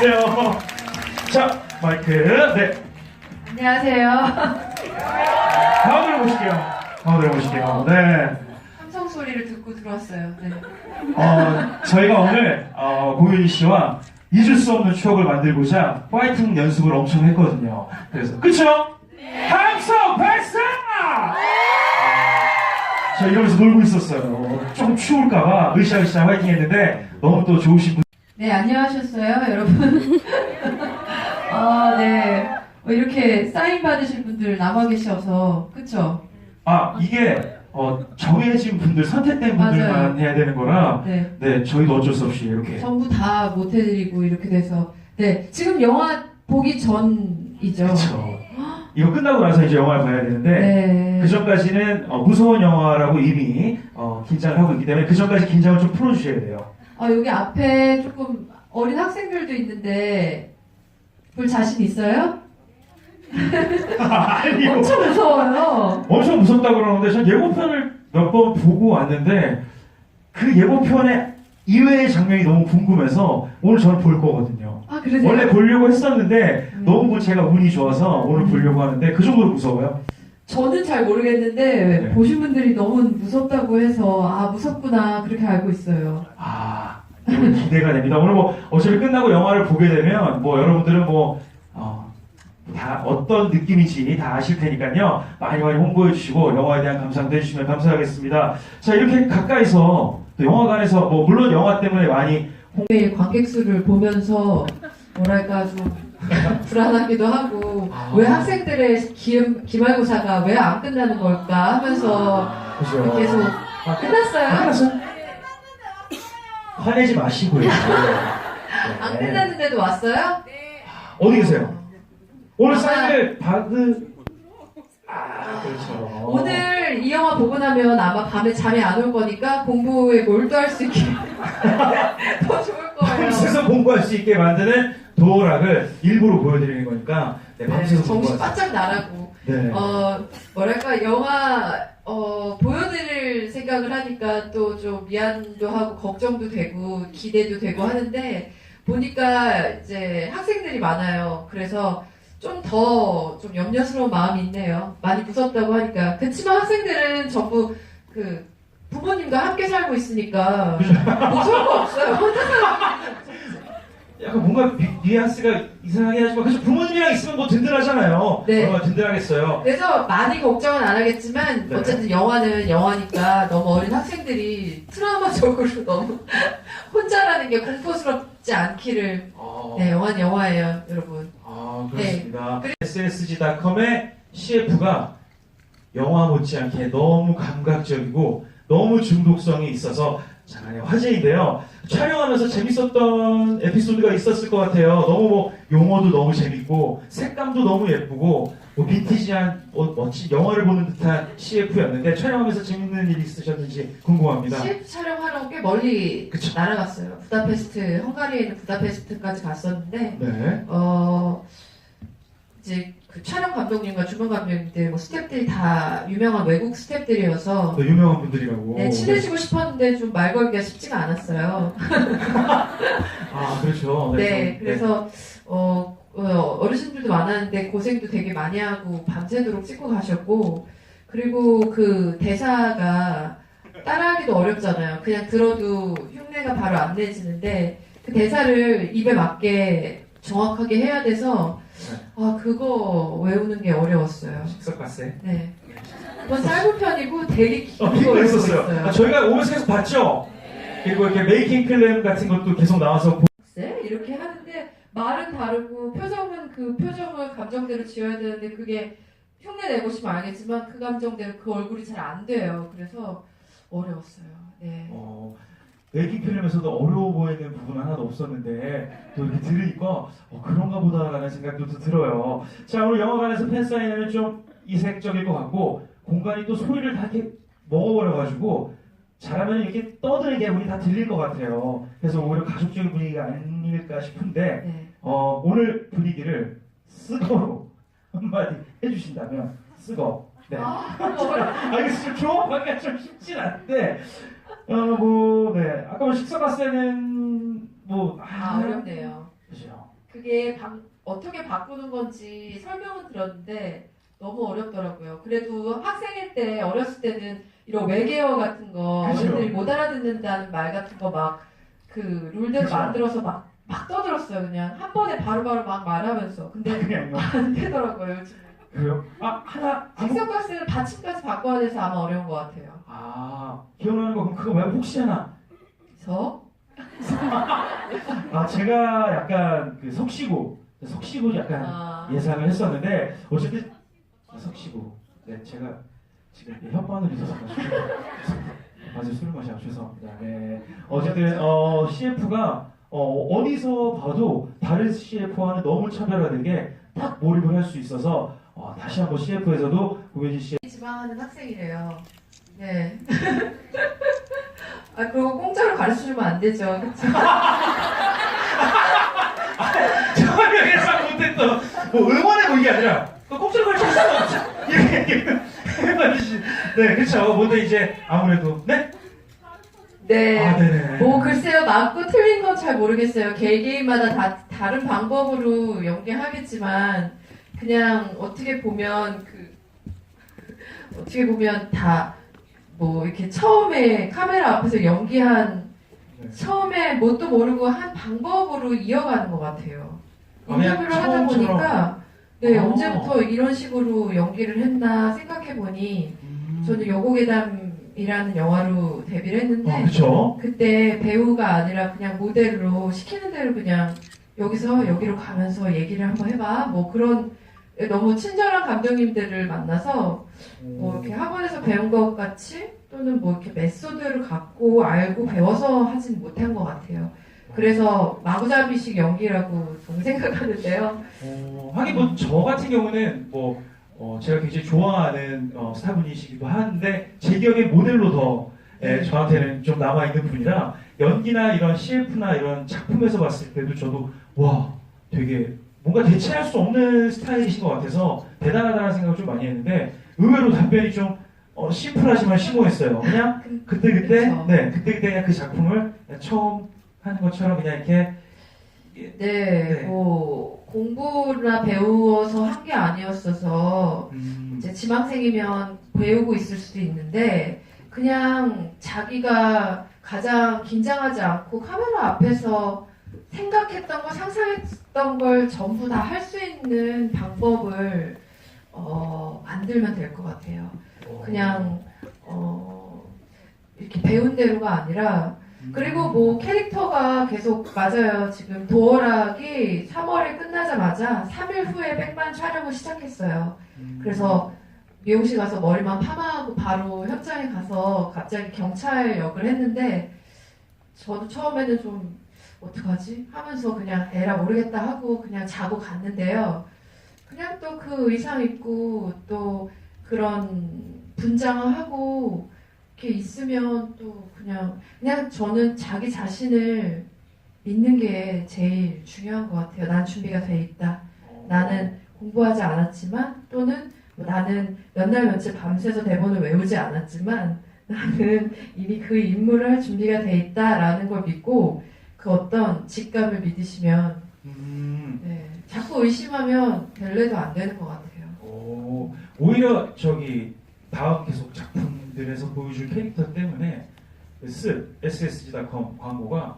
안녕하세요. 자, 마이크. 네. 안녕하세요. 가운데로 보실게요. 가운데로 보실게요. 네. 함성 소리를 듣고 들어왔어요. 네. 어, 저희가 오늘 어, 고윤희 씨와 잊을 수 없는 추억을 만들고자 파이팅 연습을 엄청 했거든요. 그래서 그쵸? 함성 발사! 아, 저 이러면서 놀고 있었어요. 좀 추울까봐 으쌰으쌰 화이팅 했는데 너무 또 좋으신 분. 네, 안녕하셨어요, 여러분. 아, 네. 어, 이렇게 사인 받으실 분들 남아 계셔서, 그쵸? 아 이게 어, 정해진 분들 선택된 분들만 맞아요. 해야 되는 거라 네. 네 저희도 어쩔 수 없이 이렇게 전부 다 못 해드리고 이렇게 돼서. 네. 지금 영화 보기 전이죠. 그쵸. 이거 끝나고 나서 이제 영화를 봐야 되는데 네. 그 전까지는 어, 무서운 영화라고 이미 어, 긴장을 하고 있기 때문에 그 전까지 긴장을 좀 풀어주셔야 돼요. 아, 여기 앞에 조금 어린 학생들도 있는데, 볼 자신 있어요? 아니요. 엄청 무서워요. 엄청 무섭다 그러는데 전 예고편을 몇 번 보고 왔는데 그 예고편의 이외의 장면이 너무 궁금해서 오늘 저는 볼 거거든요. 아, 그러세요? 원래 보려고 했었는데 음. 너무 제가 운이 좋아서 오늘 보려고 하는데 그 정도로 무서워요. 저는 잘 모르겠는데 네. 보신 분들이 너무 무섭다고 해서 아 무섭구나 그렇게 알고 있어요. 아, 좀 기대가 됩니다. 오늘 뭐 어차피 끝나고 영화를 보게 되면 뭐 여러분들은 뭐 어, 다 어떤 느낌인지 다 아실 테니까요. 많이 많이 홍보해 주시고 영화에 대한 감상도 해주시면 감사하겠습니다. 자 이렇게 가까이서 또 영화관에서 뭐 물론 영화 때문에 많이 매일 관객 수를 보면서 뭐랄까 좀 불안하기도 하고 아. 왜 학생들의 기, 기말고사가 왜 안 끝나는 걸까 하면서 그죠. 계속 아, 끝났어요? 끝났어요? 화내지 마시고요. 안 네. 끝났는데도 왔어요? 어디 계세요? 오늘 사인을 받은 아 그렇죠. 오늘 이 영화 보고 나면 아마 밤에 잠이 안 올 거니까 공부에 몰두할 수 있게 더 좋을 거예요. 밤새서 공부할 수 있게 만드는 도어락을 일부러 보여드리는 거니까 네, 네, 밤새서 정신 공부하세요. 바짝 나라고. 네. 어, 뭐랄까, 영화, 어, 보여드릴 생각을 하니까 또 좀 미안도 하고, 걱정도 되고, 기대도 되고 하는데, 보니까 이제 학생들이 많아요. 그래서 좀 더좀 염려스러운 마음이 있네요. 많이 무섭다고 하니까. 그치만 학생들은 전부 그, 부모님과 함께 살고 있으니까, 무서울 거 없어요. 혼자 살고 약간 뭔가 뉘- 뉘앙스가 이상하게 하지만 그래서 부모님이랑 있으면 뭐 든든하잖아요. 네. 얼마나 든든하겠어요. 그래서 많이 걱정은 안 하겠지만 네. 어쨌든 영화는 영화니까 너무 어린 학생들이 트라우마적으로 너무 혼자라는 게 공포스럽지 않기를 아, 네 영화는 영화예요 여러분 아 그렇습니다. ssg.com의 CF가 영화 못지않게 너무 감각적이고 너무 중독성이 있어서 장안의 화제인데요. 촬영하면서 재밌었던 에피소드가 있었을 것 같아요. 너무 뭐 용어도 너무 재밌고 색감도 너무 예쁘고 뭐 빈티지한 어, 멋진 영화를 보는 듯한 CF였는데 촬영하면서 재밌는 일이 있으셨는지 궁금합니다. CF 촬영하러 꽤 멀리 그쵸. 날아갔어요 부다페스트 헝가리에 있는 부다페스트까지 갔었는데 네. 어 이제 그 촬영 감독님과 주문 감독님들 뭐 스태프들이 다 유명한 외국 스태프들이어서 더 유명한 분들이라고. 네, 친해지고 싶었는데 좀 말 걸기가 쉽지가 않았어요. 아 그렇죠. 네, 좀, 그래서 어, 어, 어르신들도 많았는데 고생도 되게 많이 하고 밤새도록 찍고 가셨고 그리고 그 대사가 따라하기도 어렵잖아요. 그냥 들어도 흉내가 바로 안 내지는데 그 대사를 입에 맞게 정확하게 해야 돼서 아 그거 외우는 게 어려웠어요. 갔어요. 네. 이건 짧은 편이고 되게 어, 핑거 외우고 있었어요. 있어요. 아, 저희가 오면서 계속 봤죠? 그리고 이렇게 메이킹 필름 같은 것도 계속 나와서 보- 네, 이렇게 하는데 말은 다르고 표정은 그 표정을 감정대로 지어야 되는데 그게 흉내 내고 싶으면 알겠지만 그 감정대로 그 얼굴이 잘 안 돼요. 그래서 어려웠어요. 네. 어, 메이킹 필름에서도 어려워 보이는 부분 하나도 없었는데 또 이렇게 들으니까 어, 그런가 보다라는 생각도 또 들어요. 자 오늘 영화관에서 팬사인회는 좀 이색적일 것 같고 공간이 또 소리를 다 이렇게 먹어버려가지고 잘하면 이렇게 떠드는 게 우리 다 들릴 것 같아요. 그래서 오히려 가족적인 분위기가 아닐까 싶은데 네. 어, 오늘 분위기를 쓰거로 한마디 해주신다면 쓰거. 네. 아. 알겠습니다. 조합하기가 좀 쉽진 않은데, 어, 뭐, 네. 아까 뭐 식사 갔을 때는, 뭐, 아, 어렵네요. 그죠. 그게 방- 어떻게 바꾸는 건지 설명은 들었는데 너무 어렵더라고요. 그래도 학생일 때 어렸을 때는 이런 외계어 같은 거 그쵸. 어른들이 못 알아듣는다는 말 같은 거 막 그 룰대로. 만들어서 막, 막 떠들었어요. 그냥 한 번에 바로바로 막 말하면서. 근데. 안 되더라고요. 요즘. 그래요? 아 하나 식성가스는 받침까지 바꿔야 돼서 아마 어려운 것 같아요. 아 기억나는 거 그럼 그거 말고 혹시 하나? 그래서 아 제가 약간 그 석시고 석시고 약간 아, 예상을 했었는데 어쨌든 석시고. 네 제가 지금 이렇게 혓바늘 있어서 아주 술 마셔 죄송합니다. 네. 어쨌든 어 CF가 어 어디서 봐도 다른 CF와는 너무 차별화된 게 딱 몰입을 할 수 있어서 어, 다시 한번 CF에서도 고현진 씨 지방하는 학생이래요. 네. 아, 그거 공짜로 가르쳐 주면 안 되죠. 그쵸? 전혀 예상 못했던 뭐 응원해 보는 게 아니라 걸칠 수가 없죠. 이렇게 해봐주시. 네, 그렇죠. 뭔데 이제 아무래도 네. 네. 아, 네네. 뭐 글쎄요 맞고 틀린 건 잘 모르겠어요 개개인마다 다 다른 방법으로 연기하겠지만 그냥 어떻게 보면 그 어떻게 보면 다 뭐 이렇게 처음에 카메라 앞에서 연기한 네. 처음에 뭣도 모르고 한 방법으로 이어가는 것 같아요 아, 인터뷰를 하다. 보니까 네 아. 언제부터 이런 식으로 연기를 했나 생각해 보니 음. 저는 여고괴담이라는 영화로 데뷔를 했는데 아. 그때 배우가 아니라 그냥 모델로 시키는 대로 그냥 여기서 여기로 가면서 얘기를 한번 해봐. 뭐 그런 너무 친절한 감독님들을 만나서 뭐 이렇게 학원에서 배운 것 같이 또는 뭐 이렇게 메소드를 갖고 알고 배워서 하진 못한 것 같아요. 그래서 마구잡이식 연기라고 저는 생각하는데요. 어, 하긴 뭐 저 같은 경우는 뭐 어, 제가 굉장히 좋아하는 어, 스타분이시기도 한데 제 기억에 모델로 더 예, 저한테는 좀 남아 있는 분이라 연기나 이런 CF나 이런 작품에서 봤을 때도 저도 와 되게 뭔가 대체할 수 없는 스타일이신 것 같아서 대단하다는 생각을 좀 많이 했는데 의외로 답변이 좀 어, 심플하지만 심오했어요. 그냥 그때 그때 그쵸. 네 그때 그때 그냥 그 작품을 그냥 처음 하는 것처럼 그냥 이렇게 네, 네. 뭐 공부나 배워서 한 게 아니었어서 음, 이제 지망생이면 배우고 있을 수도 있는데 그냥 자기가 가장 긴장하지 않고 카메라 앞에서 생각했던 거 상상했던 걸 전부 다 할 수 있는 방법을 어, 만들면 될 것 같아요. 그냥 어, 이렇게 배운 대로가 아니라 그리고 뭐 캐릭터가 계속 맞아요. 지금 도어락이 3월에 끝나자마자 3일 후에 백만 촬영을 시작했어요. 음. 그래서 미용실 가서 머리만 파마하고 바로 현장에 가서 갑자기 경찰 역을 했는데 저도 처음에는 좀 어떡하지 하면서 그냥 에라 모르겠다 하고 그냥 자고 갔는데요. 그냥 또 그 의상 입고 또 그런 분장을 하고 이렇게 있으면 또 그냥 그냥 저는 자기 자신을 믿는 게 제일 중요한 것 같아요. 난 준비가 돼 있다. 나는 공부하지 않았지만 또는 뭐 나는 몇 날 며칠 밤새서 대본을 외우지 않았지만 나는 이미 그 임무를 할 준비가 돼 있다라는 걸 믿고 그 어떤 직감을 믿으시면 음, 네, 자꾸 의심하면 될래도 안 되는 것 같아요. 오, 오히려 저기 다음 계속 작품들에서 보여줄 캐릭터 때문에 스 SSG.com 광고가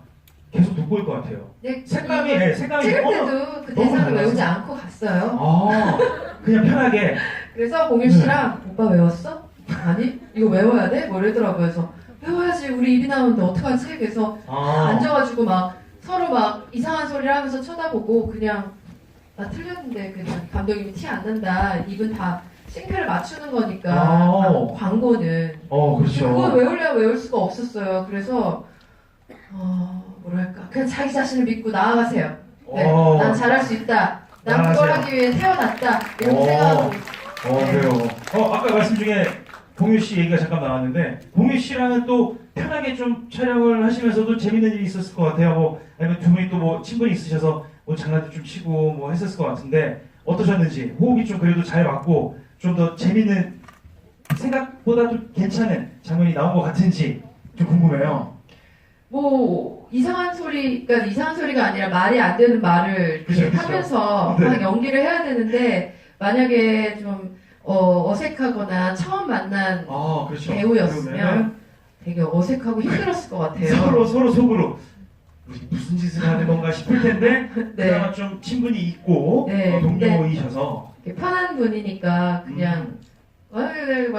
계속 돋보일 것 같아요. 근데 색감이, 네, 색감이 찍을 때도 그 너무 대사를. 외우지 않고 갔어요. 아, 그냥 편하게. 그래서 공유 씨랑 오빠 외웠어? 아니 이거 외워야 돼? 뭐 이러더라고요. 그래서 외워야지 우리 입이 나오는데 어떡하지? 그래서 아, 앉아가지고 막 서로 막 이상한 소리를 하면서 쳐다보고 그냥 나 틀렸는데 그냥 감독님이 티 안 난다. 입은 다 싱크를 맞추는 거니까 아. 광- 광고는 어, 그걸 그렇죠. 외우려면 외울 수가 없었어요. 그래서 어 뭐랄까 그냥 자기 자신을 믿고 나아가세요. 네, 어, 난 잘할 수 있다. 난 그걸 나아가세요. 하기 위해 태어났다. 이런 어. 생각하고 어, 그래요. 어, 아까 말씀 중에 봉유 씨 얘기가 잠깐 나왔는데, 봉유 씨랑은 또 편하게 좀 촬영을 하시면서도 재밌는 일이 있었을 것 같아요. 뭐, 아니면 두 분이 또 뭐 친분이 있으셔서 뭐 장난도 좀 치고 뭐 했었을 것 같은데, 어떠셨는지, 호흡이 좀 그래도 잘 맞고, 좀 더 재밌는, 생각보다 좀 괜찮은 장면이 나온 것 같은지 좀 궁금해요. 뭐 이상한 소리 소리가 이상한 소리가 아니라 말이 안 되는 말을 그죠, 그죠. 하면서 네. 막 연기를 해야 되는데 만약에 좀 어, 색하거나 처음 만난 아, 그렇죠. 배우였으면 되게 어색하고 힘들었을 것 같아요. 서로 서로 속으로 우리 무슨 짓을 하는 건가 싶을 텐데 네. 그나마 좀 친분이 있고 네, 어, 네. 동료이셔서 이렇게 편한 분이니까 그냥 음. 아유,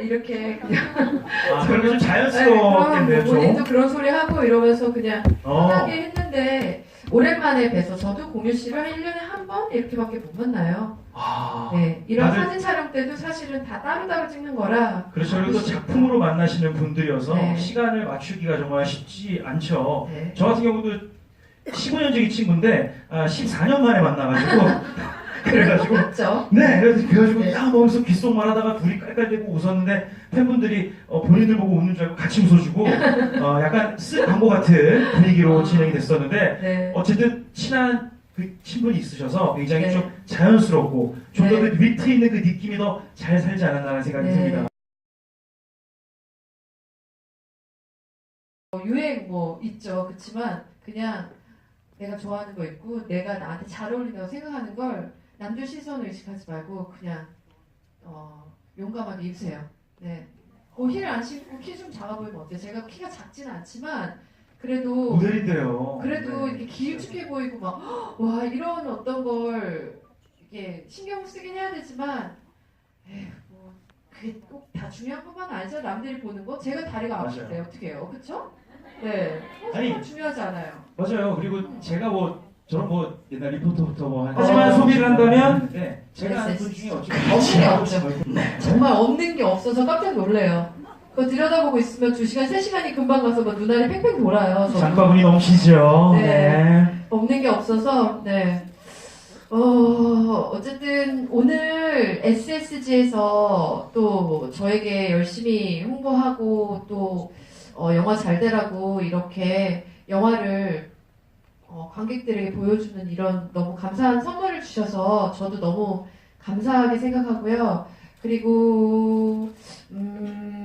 이렇게 그냥 아, 그러면 좀 네, 자연스러웠겠네요. 그럼 뭐 본인도 좀. 그런 소리 하고 이러면서 그냥 어. 편하게 했는데 오랜만에 뵈서 저도 공유 씨를 한 1년에 한 번 이렇게밖에 못 만나요. 아, 네, 이런 다들- 사진 촬영 때도 사실은 다 따로따로 찍는 거라 그렇죠. 그리고 또 작품으로 만나시는 분들이어서 네. 시간을 맞추기가 정말 쉽지 않죠. 네. 저 같은 경우도 15년지기 친구인데 아, 14년 만에 만나가지고 그래가지고 맞죠? 네, 그래서 그래가지고 네. 딱 먹으면서 귓속말 하다가 둘이 깔깔대고 웃었는데 팬분들이 어, 본인들 보고 웃는 줄 알고 같이 웃어주고 어, 약간 쓸 광고 같은 분위기로 진행이 됐었는데 네. 어쨌든 친한 그 친분이 있으셔서 굉장히 네. 좀 자연스럽고 좀 더 네. 그 위트 있는 그 느낌이 더 잘 살지 않았나라는 생각이 네. 듭니다. 뭐 유행 뭐 있죠. 그렇지만 그냥 내가 좋아하는 거 있고 내가 나한테 잘 어울린다고 생각하는 걸 남들 시선을 의식하지 말고 그냥 어, 용감하게 입으세요. 네. 어, 힐안 신고 키 좀 작아 보이면 어때요? 제가 키가 작지는 않지만 그래도 모델인데요. 그래도 네. 이렇게 길쭉해 보이고 막 와 이런 어떤 걸 이게 신경 쓰긴 해야 되지만 에휴 뭐 그게 꼭 다 중요한 것만 아니죠 남들이 보는 거 제가 다리가. 아픈데 어떻게 해요 그쵸? 네 아니, 아니 중요하지 않아요 맞아요. 그리고 제가 뭐 저는 뭐 옛날 리포터부터 뭐 한- 어, 하지만 소비를 한다면 네. 네, 제가 아는 분 중에 없는 게 없죠. 네. 정말 없는 게 없어서 깜짝 놀래요 그거 들여다보고 있으면 2시간 3시간이 금방 가서 막 눈알이 팽팽 돌아요 저도. 장바구니 넘치죠. 네. 네. 없는 게 없어서 네. 어, 어쨌든 오늘 SSG에서 또 저에게 열심히 홍보하고 또 어, 영화 잘 되라고 이렇게 영화를 어, 관객들에게 보여주는 이런 너무 감사한 선물을 주셔서 저도 너무 감사하게 생각하고요. 그리고 음,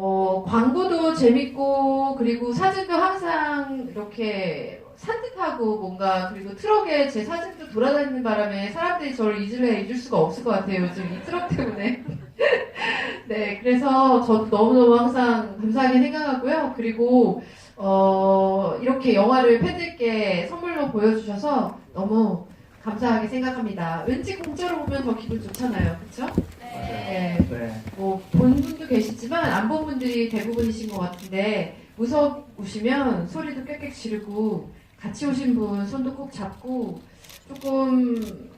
어, 광고도 재밌고 그리고 사진도 항상 이렇게 산뜻하고 뭔가 그리고 트럭에 제 사진도 돌아다니는 바람에 사람들이 저를 잊을래 잊을 수가 없을 것 같아요 요즘 이 트럭 때문에. 네 그래서 저도 너무너무 항상 감사하게 생각하고요. 그리고 어, 이렇게 영화를 팬들께 선물로 보여주셔서 너무 감사하게 생각합니다. 왠지 공짜로 보면 더 기분 좋잖아요. 그쵸? 네. 네. 뭐, 본 분도 계시지만, 안 본 분들이 대부분이신 것 같은데, 무서우시면 소리도 꽥꽥 지르고, 같이 오신 분 손도 꼭 잡고, 조금,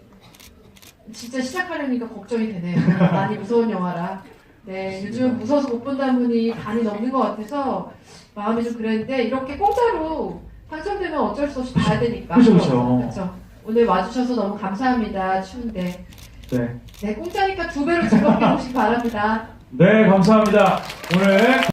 진짜 시작하려니까 걱정이 되네요. 많이 무서운 영화라. 네, 요즘 무서워서 못 본다는 분이 반이 넘는 것 같아서, 마음이 좀 그랬는데, 이렇게 공짜로 당첨되면 어쩔 수 없이 봐야 되니까. 그죠, 그죠. 그쵸. 오늘 와주셔서 너무 감사합니다. 추운데. 네. 네, 공짜니까 두 배로 즐겁게 보시기 바랍니다. 네, 감사합니다. 오늘